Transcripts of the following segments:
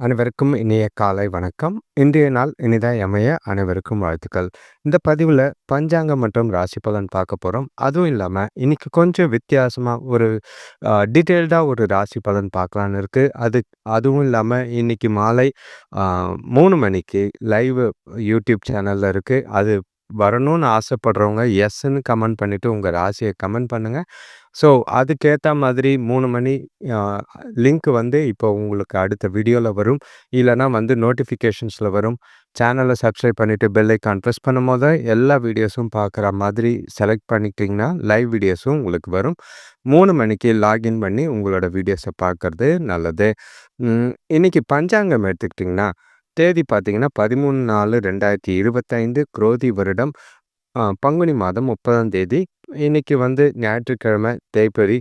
அனைவருக்கும் இனிய காலை வணக்கம். இன்றைய நாள் இனிதாய் அமைய அனைவருக்கும் வாழ்த்துக்கள். இந்த பதிவில் பஞ்சாங்கம் மற்றும் ராசி பலன் பார்க்க போகிறோம் அதுவும் இல்லாமல் இன்னைக்கு கொஞ்சம் வித்தியாசமாக ஒரு டீட்டெயில்டாக ஒரு ராசி பலன் பார்க்கலான்னு இருக்குது அது அதுவும் இல்லாமல் இன்னைக்கு மாலை மூணு மணிக்கு லைவ் யூடியூப் சேனலில் இருக்குது அது வரணும்னு ஆசைப்படுறவங்க எஸ்ன்னு கமெண்ட் பண்ணிவிட்டு உங்கள் ராசியை கமெண்ட் பண்ணுங்கள் ஸோ அதுக்கேற்ற மாதிரி மூணு மணி லிங்க் வந்து இப்போ உங்களுக்கு அடுத்த வீடியோவில் வரும். இல்லைனா வந்து நோட்டிஃபிகேஷன்ஸில் வரும். சேனலை சப்ஸ்கிரைப் பண்ணிவிட்டு பெல் ப்ரெஸ் பண்ணும் பண்ணும்போது எல்லா வீடியோஸும் பார்க்குற மாதிரி செலக்ட் பண்ணிக்கிட்டிங்கன்னா லைவ் வீடியோஸும் உங்களுக்கு வரும். மூணு மணிக்கு லாகின் பண்ணி உங்களோட வீடியோஸை பார்க்குறது நல்லது. இன்றைக்கி பஞ்சாங்கம் எடுத்துக்கிட்டிங்கன்னா, தேதி பார்த்தீங்கன்னா 13/4/2025 குரோதி வருடம் பங்குனி மாதம் 30ஆம் தேதி. இன்றைக்கி வந்து ஞாயிற்றுக்கிழமை தேய்பிரி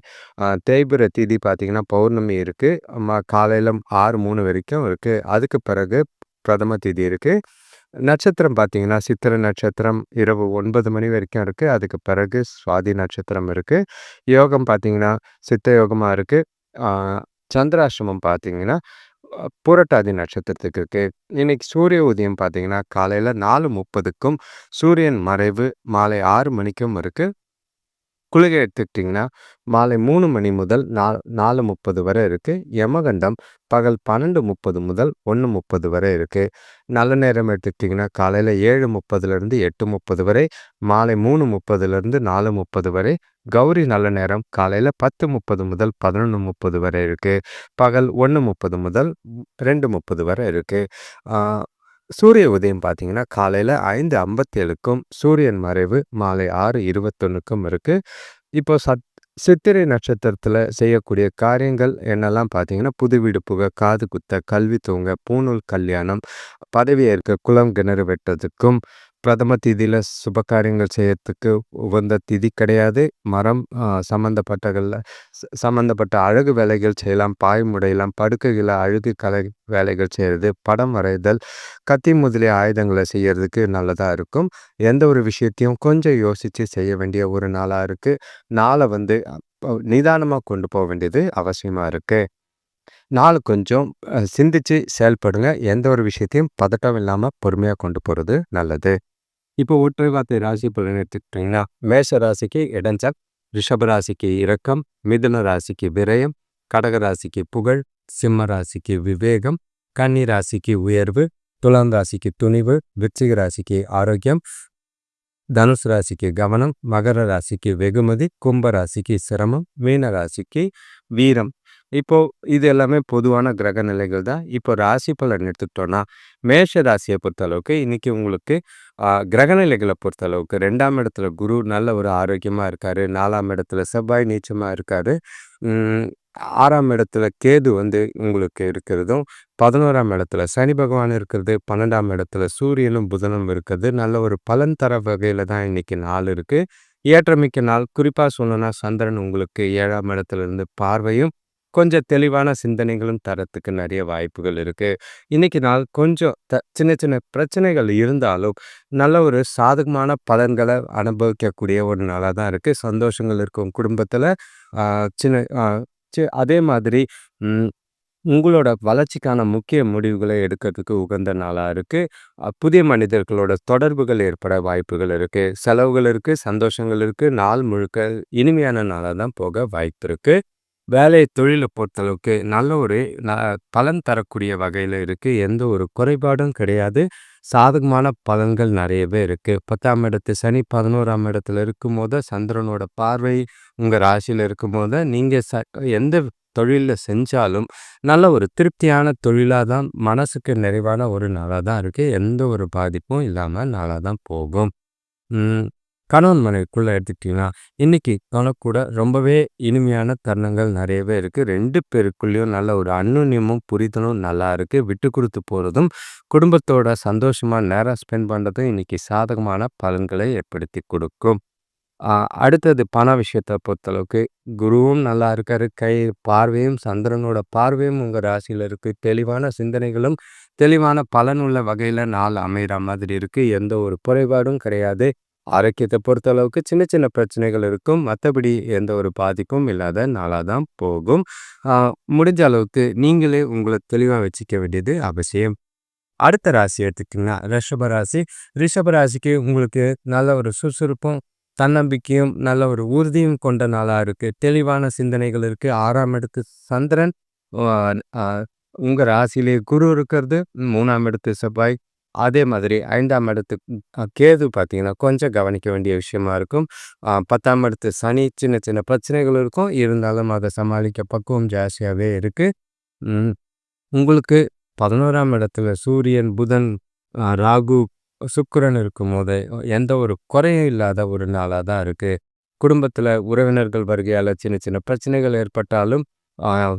தேய்பிர தேதி பார்த்திங்கன்னா பௌர்ணமி இருக்குது ம காலையில 6:03 வரைக்கும் இருக்குது அதுக்கு பிறகு பிரதம தேதி இருக்குது நட்சத்திரம் பார்த்தீங்கன்னா, சித்திரை நட்சத்திரம் இரவு ஒன்பது மணி வரைக்கும் இருக்குது அதுக்கு பிறகு சுவாதி நட்சத்திரம் இருக்குது யோகம் பார்த்தீங்கன்னா, சித்த யோகமாக இருக்குது சந்திராசிரமம் பார்த்திங்கன்னா பார்த்தீங்கன்னா, புரட்டாதி நட்சத்திரத்துக்கு இருக்கு. இன்னைக்கு சூரிய உதயம் பார்த்தீங்கன்னா, காலையில 4:30க்கும் சூரியன் மறைவு மாலை ஆறு மணிக்கும் இருக்குது குளிகை எடுத்துக்கிட்டிங்கன்னா மாலை மூணு மணி முதல் நாலு நாலு முப்பது வரை இருக்குது யமகண்டம் பகல் பன்னெண்டு முப்பது முதல் ஒன்று முப்பது வரை இருக்குது நல்ல நேரம் எடுத்துக்கிட்டிங்கன்னா காலையில் ஏழு முப்பதுலேருந்து எட்டு முப்பது வரை மாலை மூணு முப்பதுலேருந்து நாலு முப்பது வரை கௌரி நல்ல நேரம் காலையில் பத்து முப்பது முதல் பதினொன்று முப்பது வரை இருக்குது பகல் ஒன்று முப்பது முதல் ரெண்டு முப்பது வரை இருக்குது சூரிய உதயம் பார்த்தீங்கன்னா, காலையில் ஐந்து ஐம்பத்தேழுக்கும் சூரியன் மறைவு மாலை ஆறு 6:21க்கும் இருக்குது இப்போ சத் சித்திரை நட்சத்திரத்தில் செய்யக்கூடிய காரியங்கள் என்னெல்லாம் பார்த்தீங்கன்னா, புது வீடு புக, காது குத்த, கல்வி தூங்க பூநூல் கல்யாணம், பதவியேற்க குளம் கிணறு வெட்டுறதுக்கும், பிரதம திதியில் சுப காரியங்கள் செய்யறதுக்கு உகந்த திதி கிடையாது. மரம் சம்மந்தப்பட்டகளில் சம்மந்தப்பட்ட அழகு வேலைகள் செய்யலாம். பாய் முடையலாம். அழகு கலை வேலைகள் செய்கிறது படம் வரைதல், கத்தி முதலிய ஆயுதங்களை செய்கிறதுக்கு நல்லதாக இருக்கும். எந்த ஒரு விஷயத்தையும் கொஞ்சம் யோசித்து செய்ய வேண்டிய ஒரு நாளாக இருக்குது நாளை வந்து நிதானமாக கொண்டு போக வேண்டியது அவசியமாக இருக்குது நாள் கொஞ்சம் சிந்தித்து செயல்படுங்க. எந்த ஒரு விஷயத்தையும் பதட்டம் இல்லாமல் பொறுமையாக கொண்டு போகிறது நல்லது. இப்போ ஒற்றை வார்த்தை ராசி பலன் எடுத்துக்கிட்டிங்கன்னா, மேஷ ராசிக்கு இடைஞ்சல், ரிஷப ராசிக்கு இரக்கம், மிதுன ராசிக்கு விரயம், கடக ராசிக்கு புகழ், சிம்ம ராசிக்கு விவேகம், கன்னி ராசிக்கு உயர்வு, துலாம் ராசிக்கு துணிவு, விருச்சிக ராசிக்கு ஆரோக்கியம், தனுசு ராசிக்கு கவனம், மகர ராசிக்கு வெகுமதி, கும்ப ராசிக்கு சிரமம், மீன ராசிக்கு வீரம். இப்போது இது எல்லாமே பொதுவான கிரக நிலைகள் தான். இப்போ ராசி பலன் எடுத்துக்கிட்டோன்னா மேஷ ராசியை பொறுத்தளவுக்கு இன்றைக்கி உங்களுக்கு கிரக நிலைகளை பொறுத்தளவுக்கு ரெண்டாம் இடத்துல குரு நல்ல ஒரு ஆரோக்கியமாக இருக்கார் நாலாம் இடத்துல செவ்வாய் நீச்சமாக இருக்கார் ஆறாம் இடத்துல கேது வந்து உங்களுக்கு இருக்கிறதும், 11ஆம் இடத்துல சனி பகவான் இருக்கிறது, 12ஆம் இடத்துல சூரியனும், புதனும் இருக்கிறது. நல்ல ஒரு பலன் தர வகையில் தான் இன்னைக்கு நாள் இருக்குது ஏற்றமிக்க நாள். குறிப்பாக சொல்லணும்னா சந்திரன் உங்களுக்கு ஏழாம் இடத்துல இருந்து பார்வையும், கொஞ்சம் தெளிவான சிந்தனைகளும் தரத்துக்கு நிறைய வாய்ப்புகள் இருக்குது இன்றைக்கி நாள் கொஞ்சம் த சின்ன சின்ன பிரச்சனைகள் இருந்தாலும், நல்ல ஒரு சாதகமான பலன்களை அனுபவிக்கக்கூடிய ஒரு நாளாக தான் இருக்குது சந்தோஷங்கள் இருக்கும் குடும்பத்தில். சின்ன சி அதே மாதிரி உங்களோட வளர்ச்சிக்கான முக்கிய முடிவுகளை எடுக்கிறதுக்கு உகந்த நாளாக இருக்குது புதிய மனிதர்களோட தொடர்புகள் ஏற்பட வாய்ப்புகள் இருக்குது செலவுகள் இருக்குது சந்தோஷங்கள் இருக்குது நாள் முழுக்க இனிமையான நாளாக தான் போக வாய்ப்பு இருக்குது வேலை, தொழிலை பொறுத்தளவுக்கு நல்ல ஒரு ந பலன் தரக்கூடிய வகையில் இருக்குது எந்த ஒரு குறைபாடும் கிடையாது. சாதகமான பலன்கள் நிறையவே இருக்குது பத்தாம் இடத்து சனி 11ஆம் இடத்துல இருக்கும்போது, சந்திரனோட பார்வை உங்க இருக்கும் போது நீங்கள் ச எந்த தொழிலில் செஞ்சாலும், நல்ல ஒரு திருப்தியான தொழிலாக தான் மனசுக்கு நிறைவான ஒரு நாளாக தான் இருக்குது எந்த ஒரு பாதிப்பும் இல்லாமல் நாளாக தான் போகும். ம் கணவன் மனைவிக்குள்ள எடுத்துக்கிட்டீங்கன்னா, இன்னைக்கு கூட ரொம்பவே இனிமையான தருணங்கள் நிறையவே இருக்குது ரெண்டு பேருக்குள்ளேயும் நல்ல ஒரு அந்யோன்யமும், புரிதலும் நல்லா இருக்குது விட்டு கொடுத்து போகிறதும் குடும்பத்தோட சந்தோஷமாக நேரம் ஸ்பெண்ட் பண்ணுறதும் இன்றைக்கி சாதகமான பலன்களை ஏற்படுத்தி கொடுக்கும். அடுத்தது பண விஷயத்தை பொறுத்தளவுக்கு குருவும் நல்லா இருக்காரு. கை பார்வையும் சந்திரனோட பார்வையும் உங்கள் ராசியில் இருக்குது தெளிவான சிந்தனைகளும், தெளிவான பலனுள்ள வகையில் நாள் அமைகிற மாதிரி இருக்குது எந்த ஒரு குறைபாடும் கிடையாது. ஆரோக்கியத்தை பொறுத்தளவுக்கு சின்ன சின்ன பிரச்சனைகள் இருக்கும். மற்றபடி எந்த ஒரு பாதிப்பும் இல்லாத நாளாக தான் போகும். முடிஞ்ச அளவுக்கு நீங்களே உங்களை தெளிவாக வச்சுக்க வேண்டியது அவசியம். அடுத்த ராசி எடுத்துக்கிங்கன்னா ரிஷப ராசி. ரிஷப ராசிக்கு உங்களுக்கு நல்ல ஒரு சுறுசுறுப்பும், தன்னம்பிக்கையும், நல்ல ஒரு உறுதியும் கொண்ட நாளாக இருக்குது தெளிவான சிந்தனைகள் இருக்குது ஆறாம் இடத்து சந்திரன் உங்கள் ராசியிலே குரு இருக்கிறது, மூணாம் இடத்து செவ்வாய், அதே மாதிரி ஐந்தாம் இடத்துக்கு கேது பார்த்தீங்கன்னா, கொஞ்சம் கவனிக்க வேண்டிய விஷயமா இருக்கும். பத்தாம் இடத்து சனி சின்ன சின்ன பிரச்சனைகள் இருக்கும். இருந்தாலும் அதை சமாளிக்க பக்குவம் ஜாஸ்தியாகவே இருக்குது உங்களுக்கு பதினோராம் இடத்துல சூரியன், புதன், ராகு, சுக்கிரன் இருக்கும்போது, எந்த ஒரு குறையும் இல்லாத ஒரு நாளாக தான் இருக்குது குடும்பத்தில் உறவினர்கள் வருகையால் சின்ன சின்ன பிரச்சனைகள் ஏற்பட்டாலும்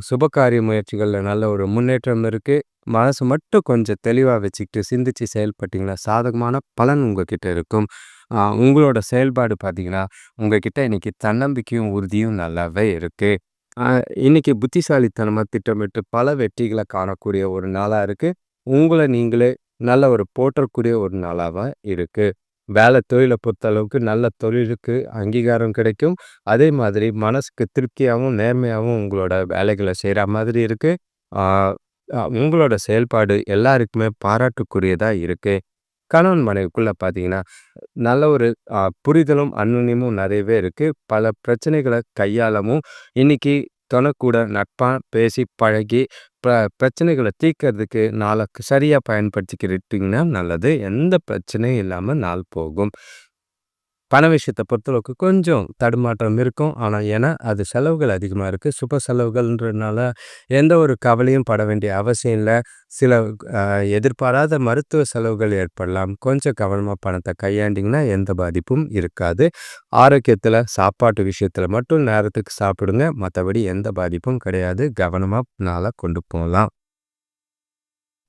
சுபகாரிய முயற்சிகளில் நல்ல ஒரு முன்னேற்றம் இருக்குது மனசு மட்டும் கொஞ்சம் தெளிவாக வச்சுக்கிட்டு சிந்திச்சு செயல்பட்டிங்கன்னா சாதகமான பலன் உங்ககிட்ட இருக்கும். உங்களோட செயல்பாடு பார்த்திங்கன்னா உங்ககிட்ட இன்றைக்கி தன்னம்பிக்கையும் உறுதியும் நல்லாவே இருக்குது இன்றைக்கி புத்திசாலித்தனமாக திட்டமிட்டு பல வெற்றிகளை காணக்கூடிய ஒரு நாளாக இருக்குது உங்களை நீங்களே நல்ல ஒரு போற்றக்கூடிய ஒரு நாளாக இருக்குது வேலை தொழிலை பொறுத்த அளவுக்கு நல்ல தொழிலுக்கு அங்கீகாரம் கிடைக்கும். அதே மாதிரி மனசுக்கு திருப்தியாகவும் நேர்மையாகவும் உங்களோட வேலைகளை செய்கிற மாதிரி இருக்குது உங்களோட செயல்பாடு எல்லாருக்குமே பாராட்டுக்குரியதாக இருக்குது கணவன் மனைவிக்குள்ளே பார்த்தீங்கன்னா நல்ல ஒரு புரிதலும் அன்னுன்யமும் நிறையவே இருக்குது பல பிரச்சனைகளை கையாளவும் இன்றைக்கி தொணக்கூட நட்பாக பேசி பழகி ப பிரச்சனைகளை தீர்க்கறதுக்கு நாளை சரியாக பயன்படுத்திக்கிட்டிங்கன்னா நல்லது. எந்த பிரச்சனையும் இல்லாமல் நாள் போகும். பண விஷயத்தை பொறுத்தளவுக்கு கொஞ்சம் தடுமாற்றம் இருக்கும். ஆனால் ஏன்னா அது செலவுகள் அதிகமாக இருக்குது சுப செலவுகள்ன்றதுனால எந்த ஒரு கவலையும் பட வேண்டிய அவசியம் இல்லை. சில எதிர்பாராத மருத்துவ செலவுகள் ஏற்படலாம். கொஞ்சம் கவனமாக பணத்தை கையாண்டிங்கன்னா எந்த பாதிப்பும் இருக்காது. ஆரோக்கியத்தில் சாப்பாட்டு விஷயத்தில் மட்டும் நேரத்துக்கு சாப்பிடுங்க. மற்றபடி எந்த பாதிப்பும் கிடையாது. கவனமாக நாளாக கொண்டு போகலாம்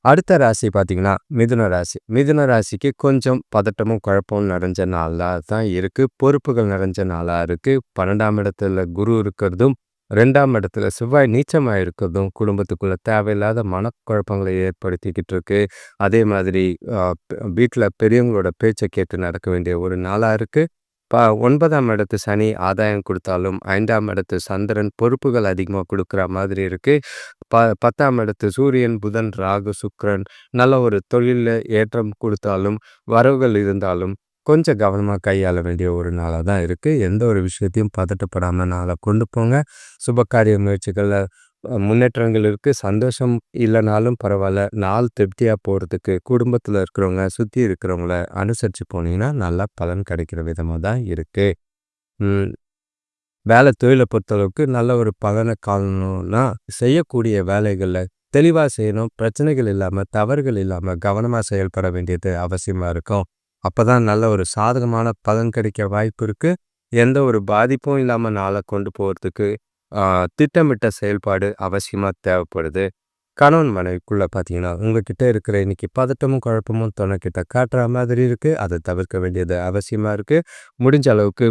அடுத்த ராசி பார்த்தீங்கன்னா மிதுன ராசி. மிதுன ராசிக்கு கொஞ்சம் பதட்டமும் குழப்பமும் நிறைஞ்ச நாளாக தான் இருக்குது பொறுப்புகள் நிறைஞ்ச நாளாக இருக்குது பன்னெண்டாம் இடத்துல குரு இருக்கிறதும் ரெண்டாம் இடத்துல செவ்வாய் நீச்சமாக இருக்கிறதும் குடும்பத்துக்குள்ள தேவையில்லாத மனக்குழப்பங்களை ஏற்படுத்திக்கிட்டு இருக்கு. அதே மாதிரி வீட்டில் பெரியவங்களோட பேச்சை கேட்டு நடக்க வேண்டிய ஒரு நாளாக இருக்குது ப ஒன்பதாம் இடத்து சனி ஆதாயம் கொடுத்தாலும் ஐந்தாம் இடத்து சந்திரன் பொறுப்புகள் அதிகமாக கொடுக்குற மாதிரி இருக்குது ப பத்தாம் இடத்து சூரியன் புதன் ராகு சுக்ரன் நல்ல ஒரு தொழிலில் ஏற்றம் கொடுத்தாலும் வரவுகள் இருந்தாலும் கொஞ்சம் கவனமாக கையாள வேண்டிய ஒரு நாளாக தான் இருக்குது எந்த ஒரு விஷயத்தையும் பதட்டப்படாமல் நாளை கொண்டு போங்க. சுபகாரிய முயற்சிகளில் முன்னேற்றங்கள் இருக்குது சந்தோஷம் இல்லைனாலும் பரவாயில்ல. நாள் திருப்தியாக போகிறதுக்கு குடும்பத்தில் இருக்கிறவங்க சுற்றி இருக்கிறவங்கள அனுசரித்து போனீங்கன்னா நல்லா பலன் கிடைக்கிற விதமாக தான் இருக்குது வேலை தொழிலை பொறுத்தளவுக்கு நல்ல ஒரு பலனை காணணும்னா செய்யக்கூடிய வேலைகளில் தெளிவாக செய்யணும். பிரச்சனைகள் இல்லாமல் தவறுகள் இல்லாமல் கவனமாக செயல்பட வேண்டியது அவசியமாக இருக்கும். அப்போ தான் நல்ல ஒரு சாதகமான பலன் கிடைக்க வாய்ப்பு இருக்குது எந்த ஒரு பாதிப்பும் இல்லாமல் நாளை கொண்டு போகிறதுக்கு திட்டமிட்ட செயல்பாடு அவசியமாக தேவைப்படுது. கணவன் மனைவிக்குள்ளே பார்த்தீங்கன்னா உங்ககிட்ட இருக்கிற இன்னைக்கு பதட்டமும் குழப்பமும் துணைக்கிட்ட காட்டுற மாதிரி இருக்குது அதை தவிர்க்க வேண்டியது அவசியமாக இருக்குது முடிஞ்ச அளவுக்கு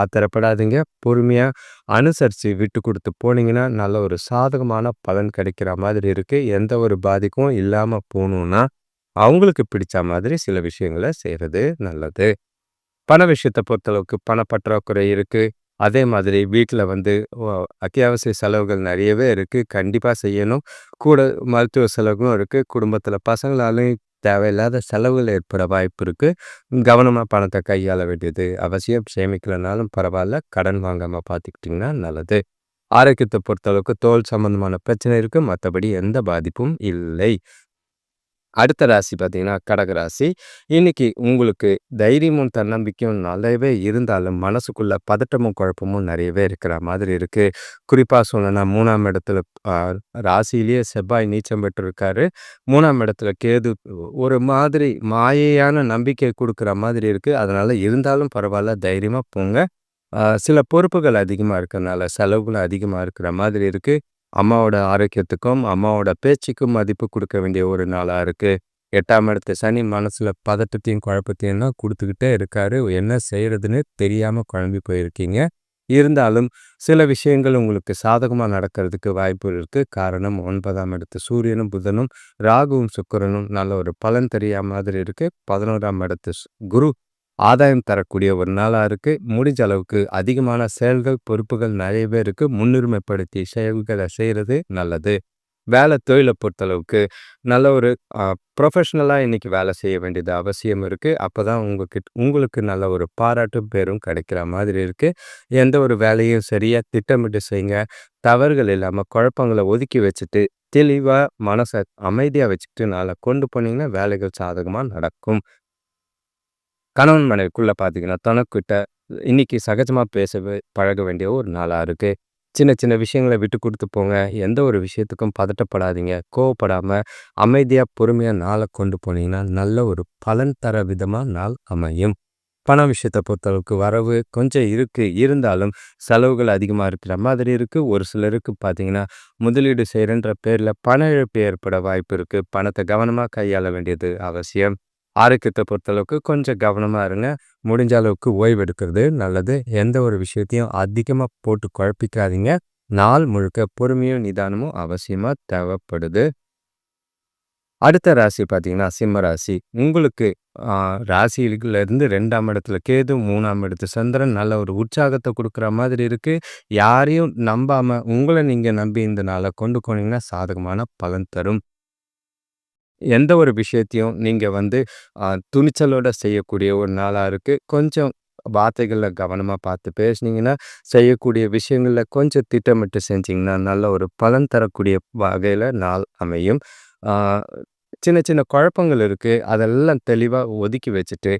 ஆத்திரப்படாதீங்க. பொறுமையாக அனுசரித்து விட்டு கொடுத்து போனீங்கன்னா நல்ல ஒரு சாதகமான பலன் கிடைக்கிற மாதிரி இருக்குது எந்த ஒரு பாதிக்கும் இல்லாமல் போகணுன்னா அவங்களுக்கு பிடிச்ச மாதிரி சில விஷயங்களை செய்கிறது நல்லது. பண விஷயத்தை பொறுத்தளவுக்கு பணப்பற்றாக்குறை இருக்குது அதே மாதிரி வீட்டில் வந்து அத்தியாவசிய செலவுகள் நிறையவே இருக்குது கண்டிப்பாக செய்யணும். கூட மருத்துவ செலவுகளும் இருக்குது குடும்பத்தில் பசங்களாலையும் தேவையில்லாத செலவுகள் ஏற்பட வாய்ப்பு இருக்குது கவனமாக பணத்தை கையாள வேண்டியது அவசியம். சேமிக்கலைனாலும் பரவாயில்ல. கடன் வாங்காமல் பார்த்துக்கிட்டிங்கன்னா நல்லது. ஆரோக்கியத்தை பொறுத்தளவுக்கு தோல் சம்பந்தமான பிரச்சனை இருக்குது மற்றபடி எந்த பாதிப்பும் இல்லை. அடுத்த ராசி பார்த்தீங்கன்னா கடகராசி இன்னைக்கு உங்களுக்கு தைரியமும் தன்னம்பிக்கையும் நல்லாவே இருந்தாலும் மனசுக்குள்ள பதட்டமும் குழப்பமும் நிறையவே இருக்கிற மாதிரி இருக்குது குறிப்பாக சொல்லணும்னா மூணாம் இடத்துல ராசியிலேயே செவ்வாய் நீச்சம் பெற்றிருக்காரு. மூணாம் இடத்துல கேது ஒரு மாதிரி மாயையான நம்பிக்கை கொடுக்குற மாதிரி இருக்குது அதனால் இருந்தாலும் பரவாயில்ல தைரியமாக போங்க. சில பொறுப்புகள் அதிகமாக இருக்கிறனால செலவுகளும் அதிகமாக இருக்கிற மாதிரி இருக்குது அம்மாவோட ஆரோக்கியத்துக்கும் அம்மாவோட பேச்சுக்கும் மதிப்பு கொடுக்க வேண்டிய ஒரு நாளாக இருக்குது எட்டாம் இடத்து சனி மனசில் பதட்டத்தையும் குழப்பத்தையும் தான் கொடுத்துக்கிட்டே இருக்காரு. என்ன செய்கிறதுன்னு தெரியாமல் குழம்பி போயிருக்கீங்க. இருந்தாலும் சில விஷயங்கள் உங்களுக்கு சாதகமாக நடக்கிறதுக்கு வாய்ப்பு இருக்குது காரணம் ஒன்பதாம் இடத்து சூரியனும் புதனும் ராகுவும் சுக்கரனும் நல்ல ஒரு பலன் தெரியாத மாதிரி இருக்குது பதினோராம் இடத்து குரு ஆதாயம் தரக்கூடிய ஒரு நாளாக இருக்குது முடிஞ்ச அளவுக்கு அதிகமான செயல்கள் பொறுப்புகள் நிறைய பேருக்கு முன்னுரிமைப்படுத்தி செயல்களை செய்கிறது நல்லது. வேலை தொழிலை பொறுத்தளவுக்கு நல்ல ஒரு ப்ரொஃபஷ்னலாக இன்றைக்கி வேலை செய்ய வேண்டியது அவசியம் இருக்குது அப்போ தான் உங்ககிட்ட உங்களுக்கு நல்ல ஒரு பாராட்டும் பேரும் கிடைக்கிற மாதிரி இருக்குது எந்த ஒரு வேலையும் சரியாக திட்டமிட்டு செய்யுங்க தவறுகள் இல்லாமல் குழப்பங்களை ஒதுக்கி வச்சுட்டு தெளிவாக மனசை அமைதியாக வச்சுக்கிட்டு நாளை கொண்டு போனீங்கன்னா வேலைகள் சாதகமாக நடக்கும். கணவன் மனைவிக்குள்ளே பார்த்தீங்கன்னா தனக்கிட்ட இன்றைக்கி சகஜமாக பேச பழக வேண்டிய ஒரு நாளாக இருக்குது சின்ன சின்ன விஷயங்களை விட்டு கொடுத்து போங்க. எந்த ஒரு விஷயத்துக்கும் பதட்டப்படாதீங்க. கோவப்படாமல் அமைதியாக பொறுமையாக நாளை கொண்டு போனீங்கன்னா நல்ல ஒரு பலன் தர விதமாக நாள் அமையும். பண விஷயத்தை பொறுத்தளவுக்கு வரவு கொஞ்சம் இருக்குது இருந்தாலும் செலவுகள் அதிகமாக இருக்கிற மாதிரி இருக்குது ஒரு சிலருக்கு பார்த்தீங்கன்னா முதலீடு செய்கிறன்ற பேரில் பண இழப்பு ஏற்பட வாய்ப்பு இருக்குது பணத்தை கவனமாக கையாள வேண்டியது அவசியம். ஆரோக்கியத்தை பொறுத்தளவுக்கு கொஞ்சம் கவனமாக இருங்க. முடிஞ்ச அளவுக்கு ஓய்வு எடுக்கிறது நல்லது. எந்த ஒரு விஷயத்தையும் அதிகமாக போட்டு குழப்பிக்காதீங்க. நாள் முழுக்க பொறுமையும் நிதானமும் அவசியமாக தேவைப்படுது. அடுத்த ராசி பார்த்தீங்கன்னா சிம்ம ராசி. உங்களுக்கு ராசியிலிருந்து ரெண்டாம் இடத்துல கேது மூணாம் இடத்து சந்திரன் நல்ல ஒரு உற்சாகத்தை கொடுக்குற மாதிரி இருக்குது யாரையும் நம்பாமல் உங்களை நீங்கள் நம்பி இந்த நாளை கொண்டு போனீங்கன்னா சாதகமான பலன் தரும். எந்த ஒரு விஷயத்தையும் நீங்கள் வந்து துணிச்சலோட செய்யக்கூடிய ஒரு நாளாக இருக்குது கொஞ்சம் வார்த்தைகளில் கவனமாக பார்த்து பேசுனீங்கன்னா செய்யக்கூடிய விஷயங்களில் கொஞ்சம் திட்டமிட்டு செஞ்சிங்கன்னா நல்ல ஒரு பலன் தரக்கூடிய வகையில் நாள் அமையும். சின்ன சின்ன குழப்பங்கள் இருக்குது அதெல்லாம் தெளிவாக ஒதுக்கி வச்சுட்டு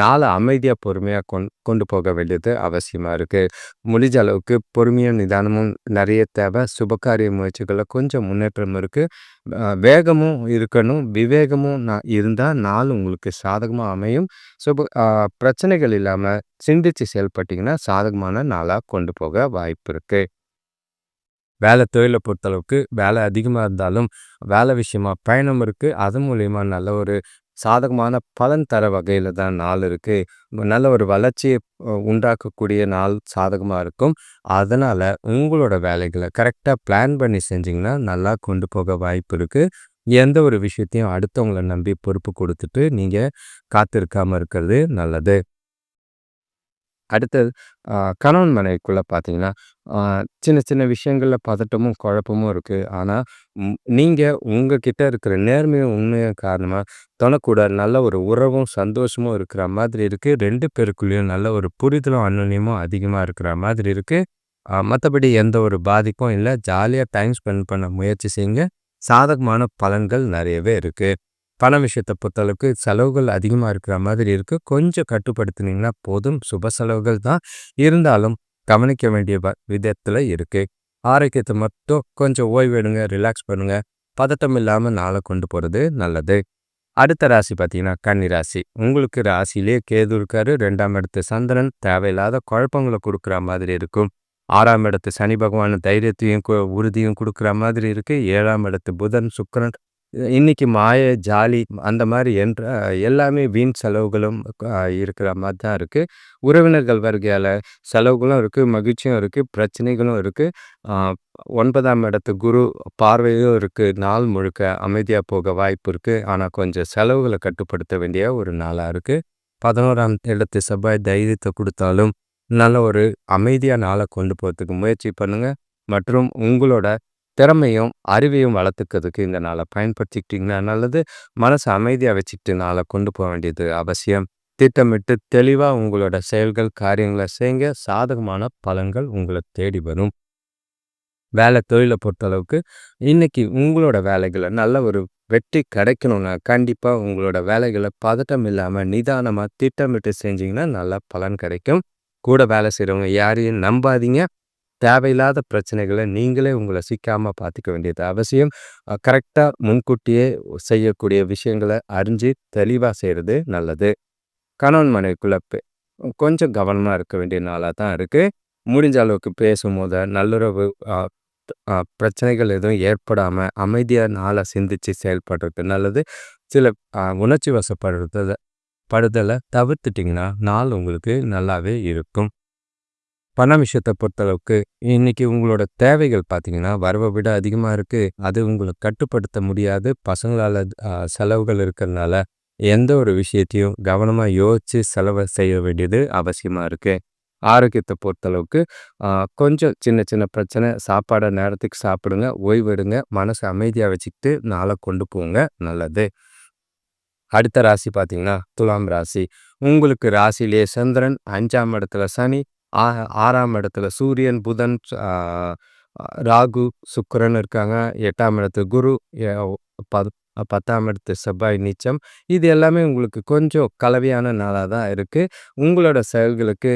நாளை அமைதியாக பொறுமையாக கொண் கொண்டு போக வேண்டியது அவசியமாக இருக்குது முடிஞ்ச அளவுக்கு பொறுமையும் நிதானமும் நிறைய தேவை. சுபகாரிய முயற்சிகளில் கொஞ்சம் முன்னேற்றம் இருக்குது வேகமும் இருக்கணும். விவேகமும் நான் இருந்தால் நாள் உங்களுக்கு சாதகமாக அமையும். சுப பிரச்சனைகள் இல்லாமல் சிந்தித்து செயல்பட்டிங்கன்னா சாதகமான நாளாக கொண்டு போக வாய்ப்பு இருக்குது வேலை தொழிலை பொறுத்தளவுக்கு வேலை அதிகமாக இருந்தாலும் வேலை விஷயமா பயணம் இருக்குது அது மூலிமா நல்ல ஒரு சாதகமான பலன் தர வகையில் தான் நாள் இருக்குது நல்ல ஒரு வளர்ச்சியை உண்டாக்கக்கூடிய நாள் சாதகமாக இருக்கும். அதனால் உங்களோட வேலைகளை கரெக்டாக பிளான் பண்ணி செஞ்சிங்கன்னா நல்லா கொண்டு போக வாய்ப்பு இருக்குது எந்த ஒரு விஷயத்தையும் அடுத்தவங்களை நம்பி பொறுப்பு கொடுத்துட்டு நீங்கள் காத்திருக்காமல் இருக்கிறது நல்லது. அடுத்தது கணவன் மனைவிக்குள்ளே பார்த்தீங்கன்னா சின்ன சின்ன விஷயங்களில் பதட்டமும் குழப்பமும் இருக்குது ஆனால் நீங்கள் உங்கக்கிட்ட இருக்கிற நேர்மையும் உண்மையும் காரணமாக தொணக்கூட நல்ல ஒரு உறவும் சந்தோஷமும் இருக்கிற மாதிரி இருக்குது ரெண்டு பேருக்குள்ளேயும் நல்ல ஒரு புரிதலும் அன்னன்யமும் அதிகமாக இருக்கிற மாதிரி இருக்குது மற்றபடி எந்த ஒரு பாதிப்பும் இல்லை. ஜாலியாக டைம் ஸ்பெண்ட் பண்ண முயற்சி செய்யுங்க. சாதகமான பலன்கள் நிறையவே இருக்குது பண விஷயத்தை பொறுத்தளவுக்கு செலவுகள் அதிகமாக இருக்கிற மாதிரி இருக்குது கொஞ்சம் கட்டுப்படுத்தினீங்கன்னா போதும். சுப செலவுகள் தான் இருந்தாலும் கவனிக்க வேண்டிய விதத்தில் இருக்குது ஆரோக்கியத்தை மட்டும் கொஞ்சம் ஓய்வு எடுங்க ரிலாக்ஸ் பண்ணுங்க. பதட்டம் இல்லாமல் நாளை கொண்டு போகிறது நல்லது. அடுத்த ராசி பார்த்தீங்கன்னா கன்னி ராசி. உங்களுக்கு ராசியிலே கேது இருக்காரு. ரெண்டாம் இடத்து சந்திரன். தேவையில்லாத குழப்பங்களை கொடுக்குற மாதிரி இருக்கும். ஆறாம் இடத்து சனி பகவான் தைரியத்தையும் உறுதியும் கொடுக்குற மாதிரி இருக்குது ஏழாம் இடத்து புதன் சுக்கரன் இன்றைக்கி மாய, ஜாலி அந்த மாதிரி என்ற எல்லாமே வீண் செலவுகளும் இருக்கிற மாதிரி தான் இருக்குது உறவினர்கள் வருகையால் செலவுகளும் இருக்குது மகிழ்ச்சியும் இருக்குது பிரச்சனைகளும் இருக்குது ஒன்பதாம் இடத்து குரு பார்வையும் இருக்குது நாள் முழுக்க அமைதியாக போக வாய்ப்பு இருக்குது ஆனால் கொஞ்சம் செலவுகளை கட்டுப்படுத்த வேண்டிய ஒரு நாளாக இருக்குது பதினோராம் இடத்து செவ்வாய் தைரியத்தை கொடுத்தாலும் நல்ல ஒரு அமைதியாக நாளை கொண்டு போகிறதுக்கு முயற்சி பண்ணுங்கள் மற்றும் உங்களோட திறமையும் அறிவையும் வளர்த்துக்கிறதுக்கு இந்த நாளை பயன்படுத்திக்கிட்டிங்கன்னா நல்லது. மனசை அமைதியாக வச்சுக்கிட்டு நாளை கொண்டு போக வேண்டியது அவசியம். திட்டமிட்டு தெளிவாக உங்களோட செயல்கள் காரியங்களை செய்யுங்க சாதகமான பலன்கள் உங்களை தேடி வரும். வேலை தொழிலை பொறுத்தளவுக்கு இன்னைக்கு உங்களோட வேலைகளை நல்ல ஒரு வெற்றி கிடைக்கணும்னா கண்டிப்பாக உங்களோட வேலைகளை பதட்டம் இல்லாமல் நிதானமாக திட்டமிட்டு செஞ்சிங்கன்னா நல்ல பலன் கிடைக்கும். கூட வேலை செய்கிறவங்க யாரையும் நம்பாதீங்க. தேவையில்லாத பிரச்சனைகளை நீங்களே உங்களை சிக்காமல் பார்த்துக்க வேண்டியது அவசியம். கரெக்டாக முன்கூட்டியே செய்யக்கூடிய விஷயங்களை அறிஞ்சு தெளிவாக செய்கிறது நல்லது. கணவன் மனைவிக்குள்ள கொஞ்சம் கவனமாக இருக்க வேண்டிய நாளாக தான் இருக்குது முடிஞ்ச அளவுக்கு பேசும்போது நல்லுறவு பிரச்சனைகள் எதுவும் ஏற்படாமல் அமைதியாக நாளை சிந்தித்து செயல்படுறது நல்லது. சில உணர்ச்சி வசப்படுறத படுதலை தவிர்த்துட்டிங்கன்னா நாள் உங்களுக்கு நல்லாவே இருக்கும். பண விஷயத்தை பொறுத்தளவுக்கு இன்னைக்கு உங்களோட தேவைகள் பார்த்தீங்கன்னா வரவை விட அதிகமாக இருக்குது அது உங்களுக்கு கட்டுப்படுத்த முடியாது. பசங்களால் செலவுகள் இருக்கிறதுனால எந்த ஒரு விஷயத்தையும் கவனமாக யோசித்து செலவு செய்ய வேண்டியது அவசியமாக இருக்குது ஆரோக்கியத்தை பொறுத்தளவுக்கு கொஞ்சம் சின்ன சின்ன பிரச்சனை சாப்பாடை நேரத்துக்கு சாப்பிடுங்க ஓய்வெடுங்க மனசை அமைதியாக வச்சுக்கிட்டு நாளை கொண்டு போங்க. நல்லது. அடுத்த ராசி பார்த்தீங்கன்னா துலாம் ராசி. உங்களுக்கு ராசியிலேயே சந்திரன் அஞ்சாம் இடத்துல சனி ஆ ஆறாம் இடத்துல சூரியன் புதன் ராகு சுக்கரன் இருக்காங்க. எட்டாம் இடத்துல குரு பத்தாம் இடத்து செவ்வாய் நீச்சம். இது எல்லாமே உங்களுக்கு கொஞ்சம் கலவையான நாளாக தான் இருக்குது உங்களோட செயல்களுக்கு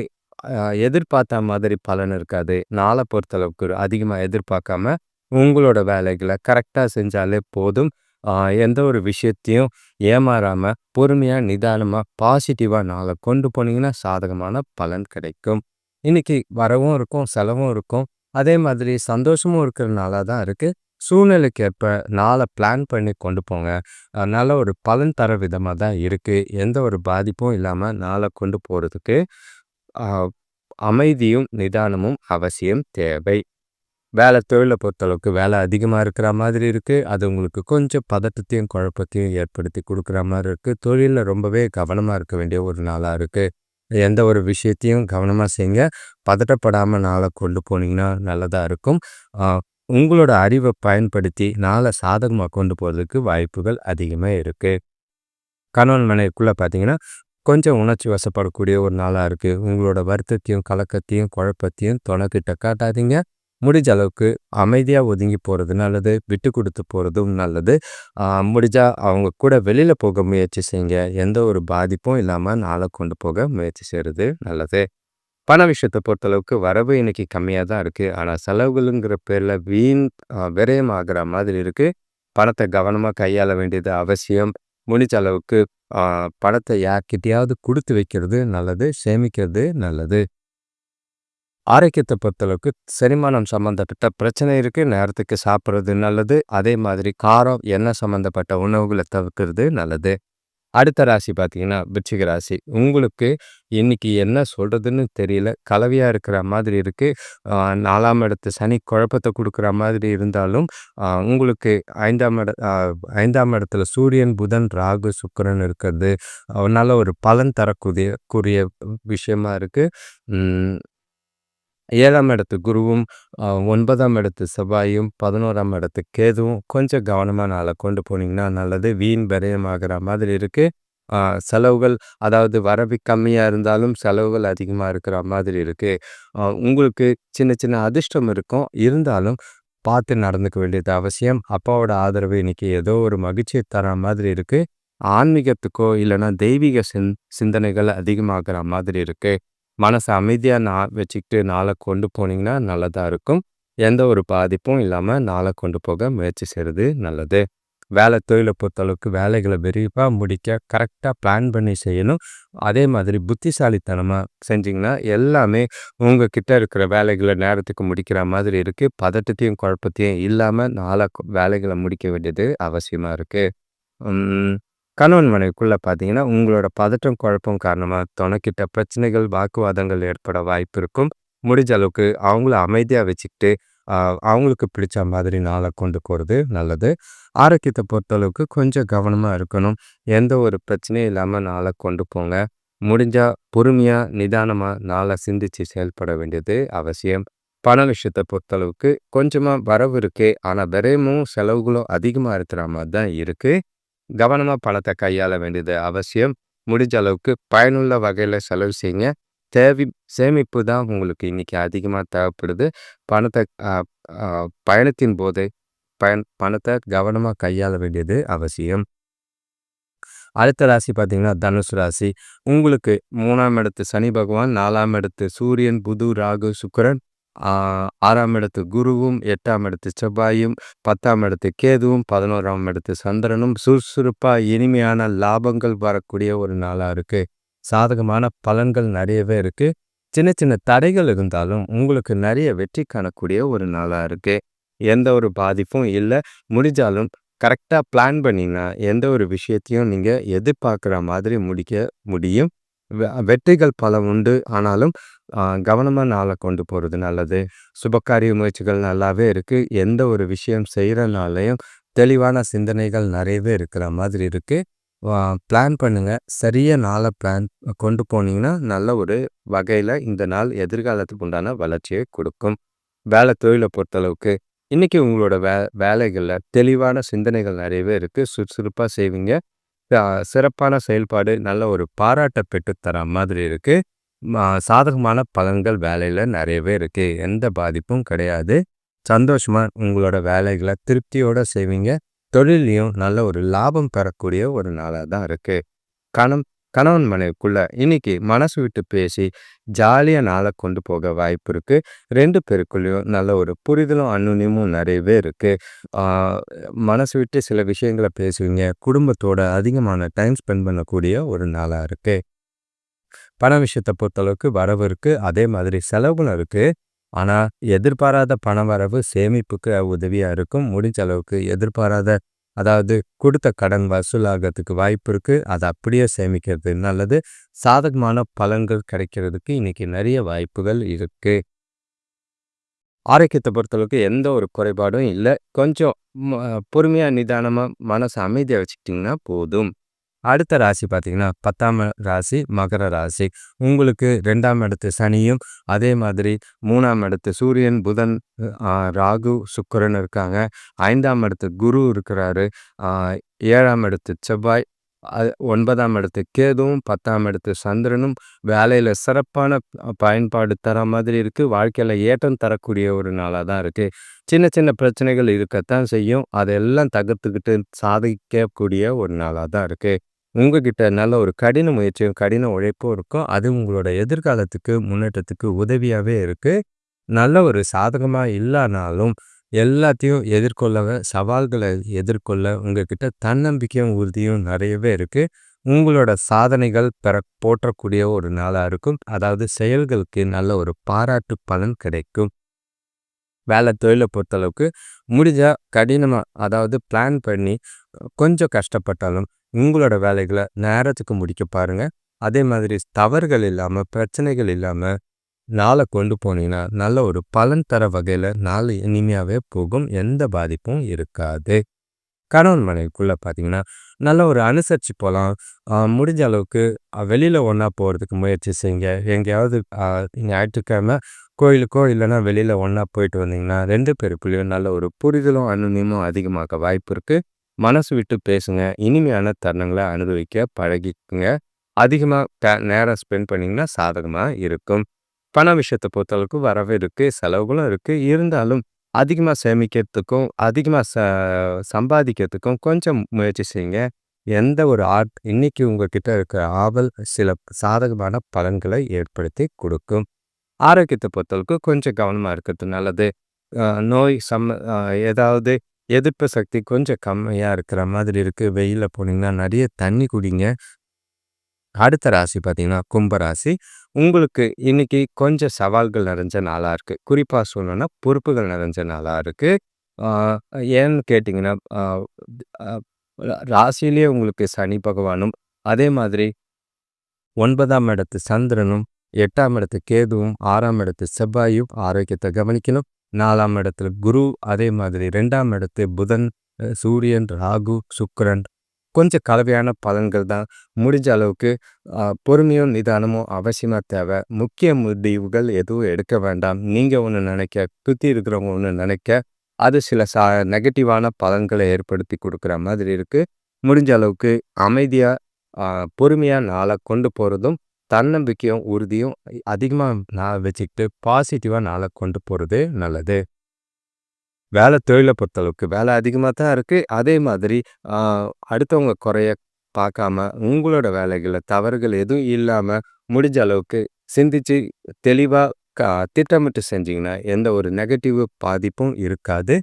எதிர்பார்த்த மாதிரி பலன் இருக்காது. நாளை பொறுத்தளவுக்கு அதிகமாக எதிர்பார்க்காம உங்களோட வேலைகளை கரெக்டாக செஞ்சாலே போதும். எந்த ஒரு விஷயத்தையும் ஏமாறாமல் பொறுமையாக நிதானமாக பாசிட்டிவாக நாளை கொண்டு போனீங்கன்னா சாதகமான பலன் கிடைக்கும். இன்னைக்கு வரவும் இருக்கும் செலவும் இருக்கும். அதே மாதிரி சந்தோஷமும் இருக்கிறனால தான் இருக்குது சூழ்நிலைக்கு ஏற்ப நாளை பிளான் பண்ணி கொண்டு போங்க. அதனால் ஒரு பலன் தர விதமாக தான் இருக்குது எந்த ஒரு பாதிப்பும் இல்லாமல் நாளை கொண்டு போகிறதுக்கு அமைதியும் நிதானமும் அவசியம் தேவை. வேலை தொழிலை பொறுத்தளவுக்கு வேலை அதிகமாக இருக்கிற மாதிரி இருக்குது அது உங்களுக்கு கொஞ்சம் பதட்டத்தையும் குழப்பத்தையும் ஏற்படுத்தி கொடுக்குற மாதிரி இருக்குது தொழிலில் ரொம்பவே கவனமாக இருக்க வேண்டிய ஒரு நாளாக இருக்குது எந்த ஒரு விஷயத்தையும் கவனமாக செய்யுங்க. பதட்டப்படாமல் நாளை கொண்டு போனீங்கன்னா நல்லதாக இருக்கும். உங்களோட அறிவை பயன்படுத்தி நாளை சாதகமாக கொண்டு போகிறதுக்கு வாய்ப்புகள் அதிகமாக இருக்குது கணவன் மனைவிக்குள்ளே பார்த்தீங்கன்னா கொஞ்சம் உணர்ச்சி வசப்படக்கூடிய ஒரு நாளாக இருக்குது உங்களோட வருத்தத்தையும் கலக்கத்தையும் குழப்பத்தையும் துணைக்கிட்ட காட்டாதீங்க. முடிஞ்ச அளவுக்கு அமைதியாக ஒதுங்கி போகிறது நல்லது விட்டு கொடுத்து போகிறதும் நல்லது. முடிஞ்சால் அவங்க கூட வெளியில் போக முயற்சி செய்யுங்க. எந்த ஒரு பாதிப்பும் இல்லாமல் நாளை கொண்டு போக முயற்சி செய்கிறது நல்லது. பண விஷயத்தை பொறுத்தளவுக்கு வரவு இன்னைக்கு கம்மியாக தான் இருக்குது ஆனால் செலவுகளுங்கிற பேரில் வீண் விரயமாகிற மாதிரி இருக்குது பணத்தை கவனமாக கையாள வேண்டியது அவசியம். முடிஞ்ச அளவுக்கு பணத்தை யார்கிட்டையாவது கொடுத்து வைக்கிறது நல்லது சேமிக்கிறது நல்லது. ஆரோக்கியத்தை பொறுத்தளவுக்கு செரிமானம் சம்மந்தப்பட்ட பிரச்சனை இருக்குது நேரத்துக்கு சாப்பிட்றது நல்லது அதே மாதிரி காரம் எண்ணெய் சம்மந்தப்பட்ட உணவுகளை தவிர்க்கிறது நல்லது. அடுத்த ராசி பார்த்தீங்கன்னா விருச்சிக ராசி. உங்களுக்கு இன்னைக்கு என்ன சொல்கிறதுன்னு தெரியல. கலவையாக இருக்கிற மாதிரி இருக்குது நாலாம் இடத்து சனி குழப்பத்தை கொடுக்குற மாதிரி இருந்தாலும் உங்களுக்கு ஐந்தாம் இட ஐந்தாம் இடத்துல சூரியன் புதன் ராகு சுக்கரன் இருக்கிறது. நல்ல ஒரு பலன் தரக்கூடிய கூடிய விஷயமா இருக்குது ஏழாம் இடத்து குருவும் ஒன்பதாம் இடத்து செவ்வாயும் பதினோராம் இடத்து கேதுவும் கொஞ்சம் கவனமாக நாளை கொண்டு போனீங்கன்னா நல்லது. வீண் விரயமாகிற மாதிரி இருக்குது செலவுகள் அதாவது வரவு கம்மியாக இருந்தாலும் செலவுகள் அதிகமாக இருக்கிற மாதிரி இருக்குது உங்களுக்கு சின்ன சின்ன அதிர்ஷ்டம் இருக்கும். இருந்தாலும் பார்த்து நடந்துக்க வேண்டியது அவசியம். அப்பாவோட ஆதரவு இன்னைக்கு ஏதோ ஒரு மகிழ்ச்சியை தர மாதிரி இருக்குது ஆன்மீகத்துக்கோ இல்லைன்னா தெய்வீக சிந் சிந்தனைகள் அதிகமாகிற மாதிரி இருக்குது மனசை அமைதியாக நான் வச்சுக்கிட்டு நாளை கொண்டு போனீங்கன்னா நல்லதாக இருக்கும். எந்த ஒரு பாதிப்பும் இல்லாமல் நாளை கொண்டு போக முயற்சி செய்கிறது நல்லது. வேலை தொழிலை பொறுத்தளவுக்கு வேலைகளை விரிவாக முடிக்க கரெக்டாக பிளான் பண்ணி செய்யணும். அதே மாதிரி புத்திசாலித்தனமாக செஞ்சிங்கன்னா எல்லாமே உங்கள் கிட்டே இருக்கிற வேலைகளை நேரத்துக்கு முடிக்கிற மாதிரி இருக்குது பதட்டத்தையும் குழப்பத்தையும் இல்லாமல் நாளை வேலைகளை முடிக்க வேண்டியது அவசியமாக இருக்குது கணவன் மனைவிக்குள்ளே பார்த்தீங்கன்னா உங்களோட பதற்றம் குழப்பம் காரணமாக துணைக்கிட்ட பிரச்சனைகள் வாக்குவாதங்கள் ஏற்பட வாய்ப்பு இருக்கும். முடிஞ்ச அளவுக்கு அவங்கள அமைதியாக வச்சுக்கிட்டு அவங்களுக்கு பிடிச்ச மாதிரி நாளை கொண்டு போகிறது நல்லது. ஆரோக்கியத்தை பொறுத்தளவுக்கு கொஞ்சம் கவனமாக இருக்கணும். எந்த ஒரு பிரச்சனையும் இல்லாமல் நாளை கொண்டு போங்க. முடிஞ்சால் பொறுமையாக நிதானமாக நாளை சிந்தித்து செயல்பட வேண்டியது அவசியம். பண விஷயத்தை பொறுத்தளவுக்கு கொஞ்சமாக வரவு இருக்கே ஆனால் விரயமும் செலவுகளும் அதிகமாக இருக்கிற மாதிரி தான் இருக்குது கவனமாக பணத்தை கையாள வேண்டியது அவசியம். முடிஞ்ச அளவுக்கு பயனுள்ள வகையில் செலவு செய்யுங்க. தேவை சேமிப்பு தான் உங்களுக்கு இன்னைக்கு அதிகமாக தேவைப்படுது. பணத்தை பயணத்தின் போது பயன் பணத்தை கவனமாக கையாள வேண்டியது அவசியம். அடுத்த ராசி பார்த்தீங்கன்னா தனுசு ராசி. உங்களுக்கு மூணாம் இடத்து சனி பகவான் நாலாம் இடத்து சூரியன் புது ராகு சுக்கரன் ஆறாம் இடத்து குருவும் எட்டாம் இடத்து செவ்வாயும் பத்தாம் இடத்து கேதுவும் பதினோராம் இடத்து சந்திரனும் சுறுசுறுப்பாக இனிமையான லாபங்கள் வரக்கூடிய ஒரு நாளாக இருக்குது சாதகமான பலன்கள் நிறையவே இருக்குது சின்ன சின்ன தடைகள் இருந்தாலும் உங்களுக்கு நிறைய வெற்றி காணக்கூடிய ஒரு நாளாக இருக்குது எந்த ஒரு பாதிப்பும் இல்லை. முடிஞ்சாலும் கரெக்டாக பிளான் பண்ணிங்கன்னா எந்த ஒரு விஷயத்தையும் நீங்கள் எதிர்பார்க்குற மாதிரி முடிக்க முடியும். வெற்றிகள் பல உண்டு. ஆனாலும் கவனமாக நாளை கொண்டு போகிறது நல்லது. சுபகாரிய முயற்சிகள் நல்லாவே இருக்குது எந்த ஒரு விஷயம் செய்கிறனாலையும் தெளிவான சிந்தனைகள் நிறையவே இருக்கிற மாதிரி இருக்குது பிளான் பண்ணுங்கள் சரியாக நாளை பிளான் கொண்டு போனீங்கன்னா, நல்ல ஒரு வகையில் இந்த நாள் எதிர்காலத்துக்கு உண்டான வளர்ச்சியை கொடுக்கும். வேலை தொழிலை பொறுத்தளவுக்கு, இன்றைக்கி உங்களோட வே வேலைகளில் தெளிவான சிந்தனைகள் நிறையவே இருக்குது சுறுசுறுப்பாக செய்வீங்க. சிறப்பான செயல்பாடு நல்ல ஒரு பாராட்ட பெற்று தர மாதிரி இருக்குது சாதகமான பலன்கள் வேலையில் நிறையவே இருக்குது எந்த பாதிப்பும் கிடையாது. சந்தோஷமாக உங்களோட வேலைகளை திருப்தியோடு செய்வீங்க. தொழிலையும் நல்ல ஒரு லாபம் பெறக்கூடிய ஒரு நாளாக தான் இருக்குது கணம் கணவன் மனைவிக்குள்ள இன்னைக்கு மனசு விட்டு பேசி ஜாலியாக நாளை கொண்டு போக வாய்ப்பு இருக்குது ரெண்டு பேருக்குள்ளேயும் நல்ல ஒரு புரிதலும், அந்யோன்யமும் நிறையவே இருக்குது மனசு விட்டு சில விஷயங்களை பேசுவீங்க. குடும்பத்தோட அதிகமான டைம் ஸ்பெண்ட் பண்ணக்கூடிய ஒரு நாளாக இருக்குது பண விஷயத்த பொறுத்தளவுக்கு வரவு இருக்கு. அதே மாதிரி செலவுகளும் இருக்கு. ஆனா, எதிர்பாராத பண வரவு சேமிப்புக்கு உதவியா இருக்கும். முடிஞ்ச அளவுக்கு எதிர்பாராத அதாவது கொடுத்த கடன் வசூலாகிறதுக்கு வாய்ப்பு இருக்கு. அத அப்படியே சேமிக்கிறது நல்லது. சாதகமான பலன்கள் கிடைக்கிறதுக்கு இன்னைக்கு நிறைய வாய்ப்புகள் இருக்கு. ஆரோக்கியத்த பொறுத்தளவுக்கு எந்த ஒரு குறைபாடும் இல்ல. கொஞ்சம் பொறுமையாக பொறுமையா, நிதானமா அமைதியாக வச்சுக்கிட்டிங்கன்னா போதும். அடுத்த ராசி பார்த்தீங்கன்னா, 10ஆம் ராசி மகர ராசி. உங்களுக்கு ரெண்டாம் இடத்து சனியும், அதே மாதிரி மூணாம் இடத்து சூரியன், புதன், ராகு, சுக்கரன் இருக்காங்க. ஐந்தாம் இடத்து குரு இருக்கிறாரு. ஏழாம் இடத்து செவ்வாய், ஒன்பதாம் இடத்து கேதுவும், 10ஆம் இடத்து சந்திரனும் வேலையில் சிறப்பான பயன்பாடு தர மாதிரி இருக்குது வாழ்க்கையில் ஏற்றம் தரக்கூடிய ஒரு நாளாக தான் இருக்குது சின்ன சின்ன பிரச்சனைகள் இருக்கத்தான் செய்யும். அதெல்லாம் தகர்த்துக்கிட்டு சாதிக்கக்கூடிய ஒரு நாளாக தான் இருக்குது உங்ககிட்ட நல்ல ஒரு கடின முயற்சியும், கடின உழைப்பும் இருக்கும். அது உங்களோட எதிர்காலத்துக்கு முன்னேற்றத்துக்கு உதவியாகவே இருக்குது நல்ல ஒரு சாதகமாக இல்லானாலும், எல்லாத்தையும் எதிர்கொள்ள சவால்களை எதிர்கொள்ள உங்ககிட்ட தன்னம்பிக்கையும், உறுதியும் நிறையவே இருக்குது உங்களோட சாதனைகள் பெற போற்றக்கூடிய ஒரு நாளாக இருக்கும். அதாவது செயல்களுக்கு நல்ல ஒரு பாராட்டு பலன் கிடைக்கும். வேலை தொழிலை பொறுத்தளவுக்கு முடிஞ்சால் கடினமாக அதாவது பிளான் பண்ணி கொஞ்சம் கஷ்டப்பட்டாலும், உங்களோட வேலைகளை நேரத்துக்கு முடிக்க பாருங்கள் அதே மாதிரி தவறுகள் இல்லாமல் பிரச்சனைகள் இல்லாமல் நாளை கொண்டு போனீங்கன்னா, நல்ல ஒரு பலன் தர வகையில் நாள் இனிமையாகவே போகும். எந்த பாதிப்பும் இருக்காது. கணவன் மனைவிக்குள்ளே பார்த்தீங்கன்னா, நல்ல ஒரு அனுசரித்து போகலாம் முடிஞ்ச அளவுக்கு வெளியில் ஒன்றா போகிறதுக்கு முயற்சி செய்யுங்க. எங்கேயாவது ஞாயிற்றுக்கிழமை கோயிலுக்கோ, இல்லைன்னா வெளியில் ஒன்றா போயிட்டு வந்தீங்கன்னா, ரெண்டு பேருக்குள்ளேயும் நல்ல ஒரு புரிதலும், அனுநியமும் அதிகமாக்க வாய்ப்பு இருக்குது மனசு விட்டு பேசுங்க. இனிமையான தருணங்களை அனுபவிக்க பழகிக்குங்க அதிகமாக நேரம் ஸ்பெண்ட் பண்ணீங்கன்னா சாதகமா இருக்கும். பண விஷயத்தை பொறுத்தளவுக்கு வரவே இருக்கு. செலவுகளும் இருக்கு. இருந்தாலும் அதிகமா சேமிக்கிறதுக்கும், அதிகமா ச சம்பாதிக்கிறதுக்கும் கொஞ்சம் முயற்சி செய்யுங்க. எந்த ஒரு ஆர்ட் இன்னைக்கு உங்ககிட்ட இருக்கிற ஆவல் சில சாதகமான பலன்களை ஏற்படுத்தி கொடுக்கும். ஆரோக்கியத்தை பொறுத்தளவுக்கு கொஞ்சம் கவனமா இருக்கிறது நல்லது. நோய் சம்ம ஏதாவது எதிர்ப்பு சக்தி கொஞ்சம் கம்மியாக இருக்கிற மாதிரி இருக்குது வெயிலில் போனீங்கன்னா நிறைய தண்ணி குடிங்க. அடுத்த ராசி பார்த்தீங்கன்னா, கும்பராசி உங்களுக்கு இன்னைக்கு கொஞ்சம் சவால்கள் நிறைஞ்ச நாளாக இருக்குது குறிப்பாக சொல்லணும்னா, பொறுப்புகள் நிறைஞ்ச நாளாக இருக்குது ஏன்னு கேட்டிங்கன்னா அ ராசியிலேயே உங்களுக்கு சனி பகவானும், அதே மாதிரி ஒன்பதாம் இடத்து சந்திரனும், எட்டாம் இடத்து கேதுவும், ஆறாம் இடத்து செவ்வாயும் ஆரோக்கியத்தை கவனிக்கணும். நாலாம் இடத்துல குரு, அதே மாதிரி ரெண்டாம் இடத்து புதன், சூரியன், ராகு, சுக்கரன் கொஞ்சம் கலவையான பலன்கள் தான். முடிஞ்ச அளவுக்கு பொறுமையும், நிதானமும் அவசியமாக தேவை. முக்கிய முடிவுகள் எதுவும் எடுக்க வேண்டாம். நீங்கள் ஒன்று நினைக்க, சுற்றி இருக்கிறவங்க ஒன்று நினைக்க, அது சில ச நெகட்டிவான பலன்களை ஏற்படுத்தி கொடுக்குற மாதிரி இருக்குது முடிஞ்ச அளவுக்கு அமைதியாக பொறுமையாக நாளை கொண்டு போகிறதும் தன்னம்பிக்கையும், உறுதியும் அதிகமாக நான் வச்சுக்கிட்டு பாசிட்டிவாக நாளை கொண்டு போகிறது நல்லது. வேலை தொழிலை பொறுத்தளவுக்கு வேலை அதிகமாக தான் இருக்குது அதே மாதிரி அடுத்தவங்க குறைய பார்க்காம, உங்களோட வேலைகளை தவறுகள் எதுவும் இல்லாமல் முடிஞ்ச அளவுக்கு சிந்திச்சு தெளிவாக க திட்டமிட்டு செஞ்சிங்கன்னா எந்த ஒரு நெகட்டிவ் பாதிப்பும் இருக்காது.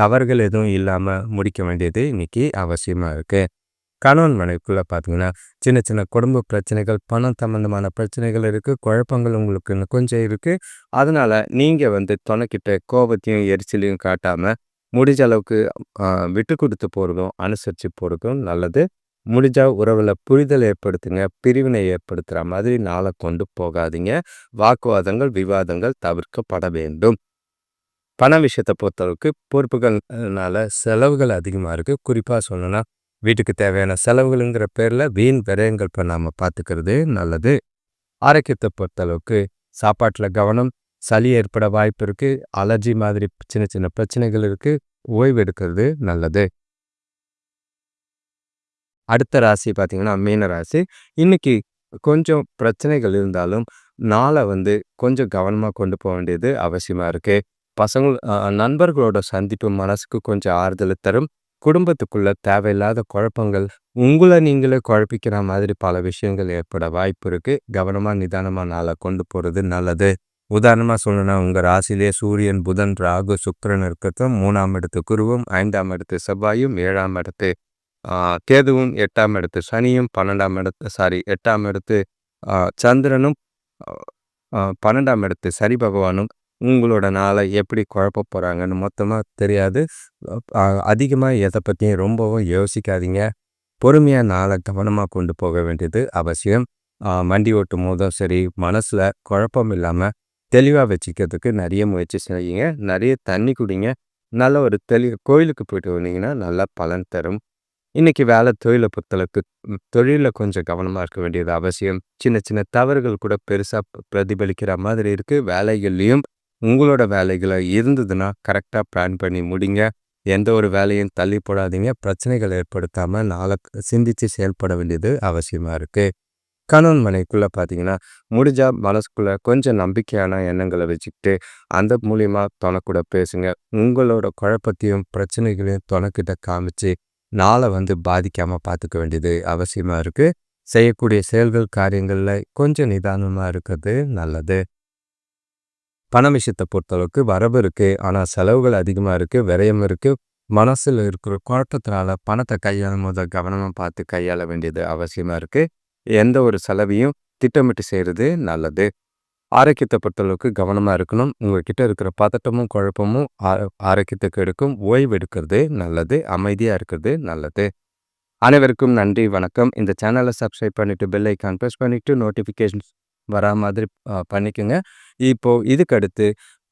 தவறுகள் எதுவும் இல்லாமல் முடிக்க வேண்டியது இன்றைக்கி அவசியமாக இருக்குது கணவன் மனைவிக்குள்ள பார்த்தீங்கன்னா, சின்ன சின்ன குடும்ப பிரச்சனைகள், பணம் சம்மந்தமான பிரச்சனைகள் இருக்குது குழப்பங்கள் உங்களுக்கு கொஞ்சம் இருக்குது அதனால் நீங்கள் வந்து துணைக்கிட்ட கோபத்தையும், எரிச்சலையும் காட்டாமல் முடிஞ்ச அளவுக்கு விட்டு கொடுத்து போகிறதும் அனுசரித்து போகிறதும் நல்லது. முடிஞ்சால் உறவில் புரிதல் ஏற்படுத்துங்க. பிரிவினை ஏற்படுத்துகிற மாதிரி நாளை கொண்டு போகாதீங்க. வாக்குவாதங்கள், விவாதங்கள் தவிர்க்கப்பட வேண்டும். பண விஷயத்தை பொறுத்தளவுக்கு பொறுப்புகள்னால செலவுகள் அதிகமாக இருக்குது குறிப்பாக சொல்லணும்னா, வீட்டுக்கு தேவையான செலவுகள்ங்கிற பேரில் வீண் விரயங்கள் நாம் பார்த்துக்கிறது நல்லது. ஆரோக்கியத்தை பொறுத்தளவுக்கு சாப்பாட்டில் கவனம் சளி ஏற்பட வாய்ப்பு இருக்குது அலர்ஜி மாதிரி சின்ன சின்ன பிரச்சனைகள் இருக்குது ஓய்வு எடுக்கிறது நல்லது. அடுத்த ராசி பார்த்திங்கன்னா மீன ராசி. இன்னைக்கு கொஞ்சம் பிரச்சனைகள் இருந்தாலும் நாளை வந்து கொஞ்சம் கவனமாக கொண்டு போக வேண்டியது அவசியமாக இருக்குது பசங்க நண்பர்களோட சந்திப்பு மனசுக்கு கொஞ்சம் ஆறுதல் தரும். குடும்பத்துக்குள்ள தேவையில்லாத குழப்பங்கள் உங்களை நீங்களே குழப்பிக்கிற மாதிரி பல விஷயங்கள் ஏற்பட வாய்ப்பு இருக்கு. கவனமா நிதானமா நாளை கொண்டு போறது நல்லது. உதாரணமா சொல்லணும்னா உங்க ராசிலே சூரியன் புதன் ராகு சுக்கரன் இருக்கிறதும் மூணாம் இடத்து குருவும் ஐந்தாம் இடத்து செவ்வாயும் ஏழாம் இடத்து கேதுவும் எட்டாம் இடத்து சனியும் பன்னெண்டாம் இடத்து சாரி எட்டாம் இடத்து சந்திரனும் பன்னெண்டாம் இடத்து சரி பகவானும் உங்களோட நாளை எப்படி குழப்ப போகிறாங்கன்னு மொத்தமாக தெரியாது. அதிகமாக எதை பற்றியும் ரொம்பவும் யோசிக்காதீங்க. பொறுமையாக நாளை கவனமாக கொண்டு போக வேண்டியது அவசியம். வண்டி ஓட்டும் போதும் சரி மனசில் குழப்பம் இல்லாமல் தெளிவாக வச்சுக்கிறதுக்கு நிறைய முயற்சி செய்யுங்க. நிறைய தண்ணி குடிங்க. நல்ல ஒரு தெளி கோயிலுக்கு போயிட்டு வந்தீங்கன்னா நல்லா பலன் தரும். இன்றைக்கி வேலை தொழிலை பொறுத்தளவுக்கு தொழிலில் கொஞ்சம் கவனமாக இருக்க வேண்டியது அவசியம். சின்ன சின்ன தவறுகள் கூட பெருசாக பிரதிபலிக்கிற மாதிரி இருக்குது வேலைகள்லேயும் உங்களோட வேலைகளை இருந்ததுன்னா கரெக்டாக பிளான் பண்ணி முடிங்க. எந்த ஒரு வேலையும் தள்ளி போடாதீங்க. பிரச்சனைகள் ஏற்படுத்தாமல் நாளை சிந்தித்து செயல்பட வேண்டியது அவசியமாக இருக்குது கணவன் மனைக்குள்ளே பார்த்தீங்கன்னா முடிஞ்சால் மனசுக்குள்ளே கொஞ்சம் நம்பிக்கையான எண்ணங்களை வச்சுக்கிட்டு அந்த மூலியமாக தொணக்கூட பேசுங்க. உங்களோட குழப்பத்தையும் பிரச்சனைகளையும் தொணக்கிட்ட காமிச்சு நாளை வந்து பாதிக்காமல் பார்த்துக்க வேண்டியது அவசியமாக இருக்குது செய்யக்கூடிய செயல்கள் காரியங்களில் கொஞ்சம் நிதானமாக இருக்கிறது நல்லது. பண விஷயத்தை பொறுத்தளவுக்கு வரவு இருக்குது ஆனால் செலவுகள் அதிகமாக இருக்குது விரயம் இருக்குது மனசில் இருக்கிற குழப்பத்தினால பணத்தை கையாளும் போது கவனமாக பார்த்து கையாள வேண்டியது அவசியமாக இருக்குது எந்த ஒரு செலவையும் திட்டமிட்டு செய்கிறது நல்லது. ஆரோக்கியத்தை பொறுத்தளவுக்கு கவனமாக இருக்கணும். உங்கள்கிட்ட இருக்கிற பதட்டமும் குழப்பமும் ஆரோக்கியத்துக்கு எடுக்கும் ஓய்வு எடுக்கிறது நல்லது அமைதியாக இருக்கிறது நல்லது. அனைவருக்கும் நன்றி வணக்கம். இந்த சேனலை சப்ஸ்கிரைப் பண்ணிவிட்டு பெல் ஐக்கான் ப்ரெஸ் பண்ணிவிட்டு நோட்டிஃபிகேஷன்ஸ் வரா மாதிரி பண்ணிக்கோங்க. இப்போது இதுக்கடுத்து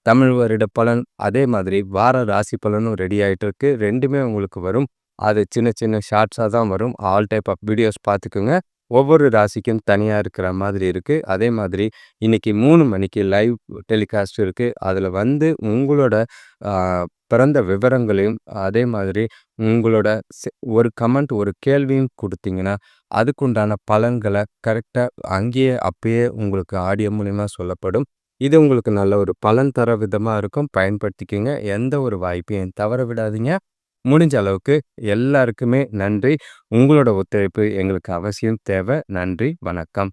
தமிழ் வருட பலன் அதே மாதிரி வார ராசி பலனும் ரெடி ஆகிட்டு இருக்கு ரெண்டுமே உங்களுக்கு வரும். அது சின்ன சின்ன ஷார்ட்ஸாக தான் வரும். ஆல் டைப் ஆஃப் வீடியோஸ் பார்த்துக்குங்க. ஒவ்வொரு ராசிக்கும் தனியாக இருக்கிற மாதிரி இருக்குது அதே மாதிரி இன்றைக்கி மூணு மணிக்கு லைவ் டெலிகாஸ்ட் இருக்குது அதில் வந்து உங்களோட பிறந்த விவரங்களையும் அதே மாதிரி உங்களோட ஒரு கமெண்ட் ஒரு கேள்வியும் கொடுத்தீங்கன்னா அதுக்குண்டான பலன்களை கரெக்டாக அங்கேயே அப்பயே உங்களுக்கு ஆடியோ மூலிமா சொல்லப்படும். இது உங்களுக்கு நல்ல ஒரு பலன் தர விதமாக இருக்கும். பயன்படுத்திக்கோங்க. எந்த ஒரு வாய்ப்பையும் தவற விடாதீங்க. முடிஞ்ச அளவுக்கு எல்லாருக்குமே நன்றி. உங்களோட ஒத்துழைப்பு எங்களுக்கு அவசியம். தேவை. நன்றி. வணக்கம்.